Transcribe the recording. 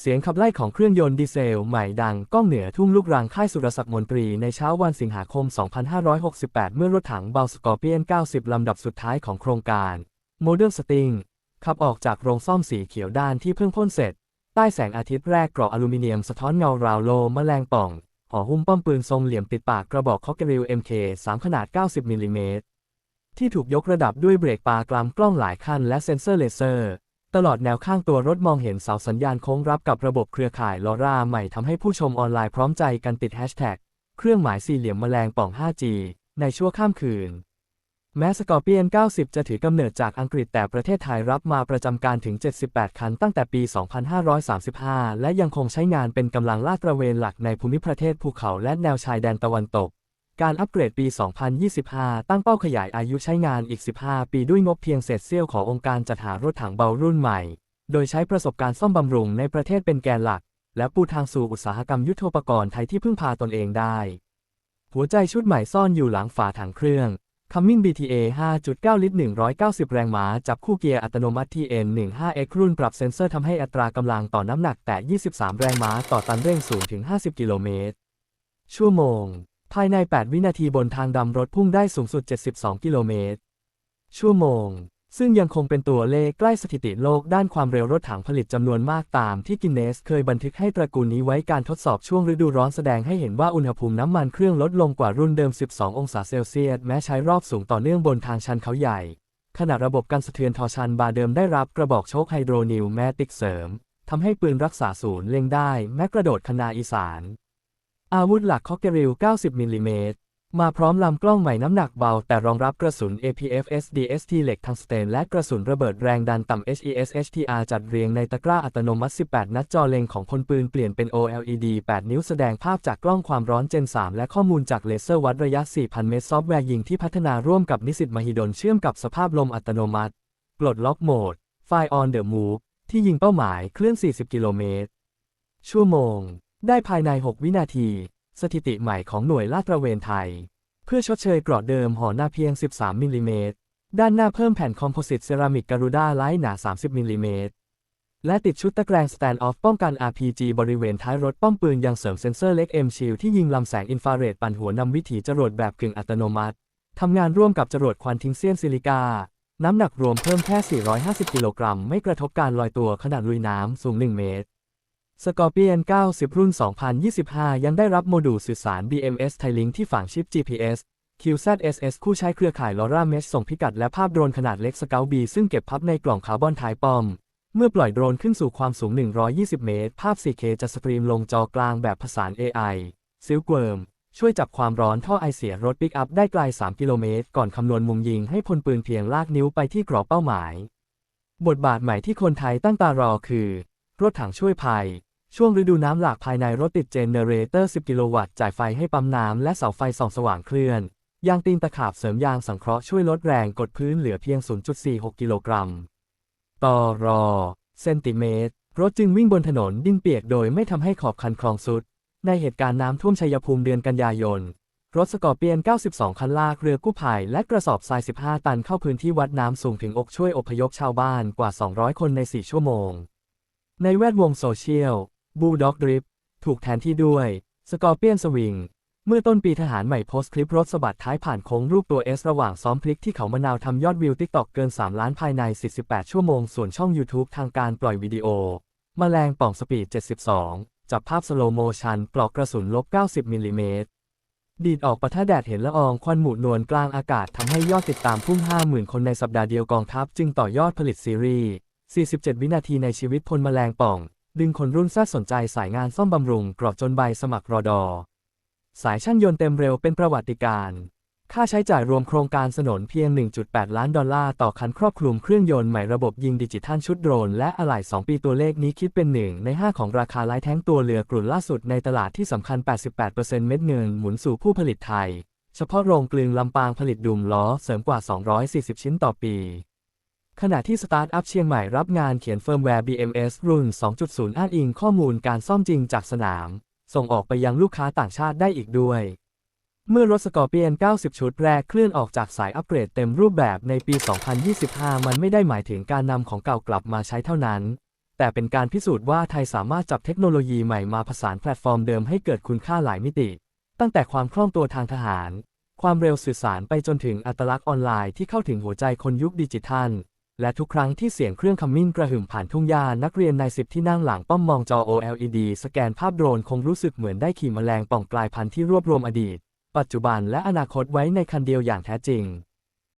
เสียงขับไล่ของเครื่องยนต์ดีเซลใหม่ดังก้องเหนือทุ่งลูกรังค่ายสุรศักดิ์มนตรีในเช้าวันสิงหาคม 2568 เมื่อรถถังเบลสกอร์เปียน 90 ลำดับสุดท้ายของโครงการโมเดิร์นสติงขับออกจากโรงซ่อมสีเขียวด้านที่เพิ่งพ่นเสร็จ ใต้แสงอาทิตย์แรกกราะอลูมิเนียมสะท้อนเงาราวโลมแมลงป่องห่อหุ้มป้อมปืนทรงเหลี่ยมติดปากกระบอกคอกเกริล MK 3 ขนาด 90มิลลิเมตรที่ถูกยกระดับด้วยเบรกปากลามกล้องหลายขั้นและเซ็นเซอร์เลเซอร์ ตลอดแนวข้างตัวรถมองเห็นเสาสัญญาณโค้งรับกับระบบเครือข่ายลอร่าใหม่ทำให้ผู้ชมออนไลน์พร้อมใจกันติดแฮชแท็กเครื่องหมายสี่เหลี่ยมแมลงป่อง 5G ในชั่วข้ามคืน แม้สกอร์เปียน 90 จะถือกำเนิดจากอังกฤษแต่ประเทศไทยรับมาประจำการถึง 78 คันตั้งแต่ปี 2535 และยังคงใช้งานเป็นกำลังลาดตระเวนหลักในภูมิประเทศภูเขาและแนวชายแดนตะวันตก การอัปเกรดปี 2025 ตั้งเป้าขยายอายุใช้งานอีก 15 ปีด้วยงบเพียงเศษเสี้ยวขององค์การจัดหารถถังเบารุ่นใหม่ โดยใช้ประสบการณ์ซ่อมบำรุงในประเทศเป็นแกนหลัก และปูทางสู่อุตสาหกรรมยุทโธปกรณ์ไทยที่พึ่งพาตนเองได้ หัวใจชุดใหม่ซ่อนอยู่หลังฝาถังเครื่อง Cumming BTA 5.9 ลิตร 190 แรงม้า จับคู่เกียร์อัตโนมัติ TN15X รุ่นปรับเซ็นเซอร์ทำให้อัตรากำลังต่อน้ำหนักแต่ 23 แรงม้าต่อตันเร่งสูงถึง 50 กิโลเมตรชั่วโมง ภายใน 8 วินาทีบนทางดำรถพุ่งได้สูงสุด 72 กิโลเมตร ชั่วโมง ซึ่งยังคงเป็นตัวเลขใกล้สถิติโลกด้านความเร็วรถถังผลิตจำนวนมากตามที่กินเนสเคยบันทึกให้ตระกูลนี้ไว้การทดสอบช่วงฤดูร้อนแสดงให้เห็นว่าอุณหภูมิน้ำมันเครื่องลดลงกว่ารุ่นเดิม 12 องศาเซลเซียสแม้ใช้รอบสูงต่อเนื่องบนทางชันเขาใหญ่ ขณะระบบการสะเทือนทอชันบาเดิมได้รับกระบอกโชคไฮโดรนิวแมติกเสริมทำให้ปืนรักษาศูนย์เล็งได้แม้กระโดดคนาอีสาน อาวุธหลักคอกเกริล 90 มิลลิเมตร มาพร้อมลำกล้องใหม่น้ำหนักเบา แต่รองรับกระสุน APF SDST เหล็กทังสเตน และกระสุนระเบิดแรงดันต่ำ HES HTR จัดเรียงในตะกร้าอัตโนมัติ 18 นัดจอเล็งของพลปืนเปลี่ยนเป็น OLED 8 นิ้วแสดงภาพจากกล้องความร้อน Gen 3 และข้อมูลจากเลเซอร์วัดระยะ 4,000 เมตร ซอฟต์แวร์ยิงที่พัฒนาร่วมกับนิสิตมหิดลเชื่อมกับสภาพลมอัตโนมัติปลดล็อกโหมด Fire on the move ที่ยิงเป้าหมายเคลื่อน 40 กิโลเมตรชั่วโมง ได้ภายใน 6 วินาที สถิติใหม่ของหน่วยลาดตระเวนไทย เพื่อชดเชยเกราะเดิมห่อหน้าเพียง 13 มิลลิเมตร ด้านหน้าเพิ่มแผ่นคอมโพสิตเซรามิกการูด้าไลท์หนา 30 มิลลิเมตร และติดชุดตะแกรงสแตนด์ออฟป้องกัน RPG บริเวณท้ายรถป้อมปืนยังเสริมเซ็นเซอร์เล็ก M Shield ที่ยิงลำแสงอินฟราเรดปั่นหัวนำวิถีจรวดแบบกึ่งอัตโนมัติทำงานร่วมกับจรวดควันทิ้งเซียนซิลิกา น้ำหนักรวมเพิ่มแค่ 450 กิโลกรัม ไม่กระทบการลอยตัวขนาดลุยน้ำสูง 1 เมตร สกอร์เปียน 90 รุ่น 2025 ยังได้รับโมดูลสื่อสาร BMS ไทลิงที่ฝังชิป GPS QZSS คู่ใช้เครือข่าย LoRa Mesh ส่งพิกัดและภาพโดรนขนาดเล็กสเกลบีซึ่งเก็บพับในกล่องคาร์บอนท้ายปอม เมื่อปล่อยโดรนขึ้นสู่ความสูง 120 เมตร ภาพ 4K จะสตรีมลงจอกลางแบบผสาน AI ซิลเวิร์มช่วยจับความร้อนท่อไอเสียรถปิกอัพได้ไกล 3 กิโลเมตร ก่อนคำนวณมุมยิงให้พลปืนเพียงลากนิ้วไปที่กรอบเป้าหมาย บทบาทใหม่ที่คนไทยตั้งตารอคือ รถถังช่วยภัย ช่วงฤดูน้ำหลากภายในรถติดเจเนเรเตอร์ 10 กิโลวัตต์ จ่ายไฟให้ปั๊มน้ำและเสาไฟส่องสว่างเคลื่อน ยางตีนตะขาบเสริมยางสังเคราะห์ช่วยลดแรงกดพื้นเหลือเพียง 0.46 กิโลกรัม ต่อรอ เซนติเมตร รถจึงวิ่งบนถนนดินเปียกโดยไม่ทำให้ขอบคันคลองสุด ในเหตุการณ์น้ำท่วมชัยภูมิเดือนกันยายน รถสกอร์เปียน 92 คันลากเรือกู้ภัยและกระสอบทราย 15 ตันเข้าพื้นที่วัดน้ำสูงถึงอกช่วยอพยพชาวบ้านกว่า 200 คนใน 4 ชั่วโมง ในแวดวงโซเชียลบูด็อกดริฟถูกแทนที่ด้วยสกอร์เปียนสวิงเมื่อต้นปีทหารใหม่โพสต์คลิปรถสะบัดท้ายผ่านโค้งรูปตัว S ระหว่างซ้อมพลิกที่เขามะนาวทำยอดวิวติ๊กตอกเกิน 3 ล้านภายใน 48 ชั่วโมง ส่วนช่อง YouTube ทางการปล่อยวิดีโอมแมลงป่องสปีด 72 จับภาพสโลโมชัน ปลอกกระสุนลบ 90 มิลลิเมตร ดีดออกปะทะแดดเห็นละอองควันหมู่นวลกลางอากาศทำให้ยอดติดตามพุ่ง 50,000 คนในสัปดาห์เดียวกองทัพจึงต่อยอดผลิตซีรีส์ 47 วินาทีในชีวิตพลแมลงป่อง ดึงคนรุ่นแซดสนใจสายงานซ่อมบำรุงกรอบจนใบสมัครรอดอ สายช่างยนต์เต็มเร็วเป็นประวัติการ ค่าใช้จ่ายรวมโครงการสนนเพียง 1.8 ล้านดอลลาร์ต่อคันครอบคลุมเครื่องยนต์ใหม่ระบบยิงดิจิทัลชุดโดรน และอะไหล่ 2 ปีตัวเลขนี้คิดเป็นหนึ่งใน 5 ของราคาไลท์แท้งตัวเรือกลุ่นล่าสุดในตลาดที่สำคัญ 88%เม็ดเงินหมุนสู่ผู้ผลิตไทย เฉพาะโรงกลึงลำปางผลิตดุมล้อเสริมกว่า 240 ชิ้นต่อปี ขณะที่สตาร์ทอัพเชียงใหม่รับงานเขียนเฟิร์มแวร์ BMS รุ่น 2.0 อ้างอิงข้อมูลการซ่อมจริงจากสนาม ส่งออกไปยังลูกค้าต่างชาติได้อีกด้วย เมื่อรถสกอร์เปียน 90 ชุดแรกเคลื่อนออกจากสายอัปเกรดเต็มรูปแบบในปี 2025 มันไม่ได้หมายถึงการนำของเก่ากลับมาใช้เท่านั้น แต่เป็นการพิสูจน์ว่าไทยสามารถจับเทคโนโลยีใหม่มาผสานแพลตฟอร์มเดิมให้เกิดคุณค่าหลายมิติ ตั้งแต่ความคล่องตัวทางทหาร ความเร็วสื่อสารไปจนถึงอัตลักษณ์ออนไลน์ที่เข้าถึงหัวใจคนยุคดิจิทัล และทุกครั้งที่เสียงเครื่องคำมิ่นกระหึ่มผ่านทุ่งหญ้านักเรียนในสิบที่นั่งหลังป้อมมองจอ OLED สแกนภาพโดรนคงรู้สึกเหมือนได้ขี่มแมลงป่องกลายพันธุ์ที่รวบรวมอดีต ปัจจุบันและอนาคตไว้ในคันเดียวอย่างแท้จริง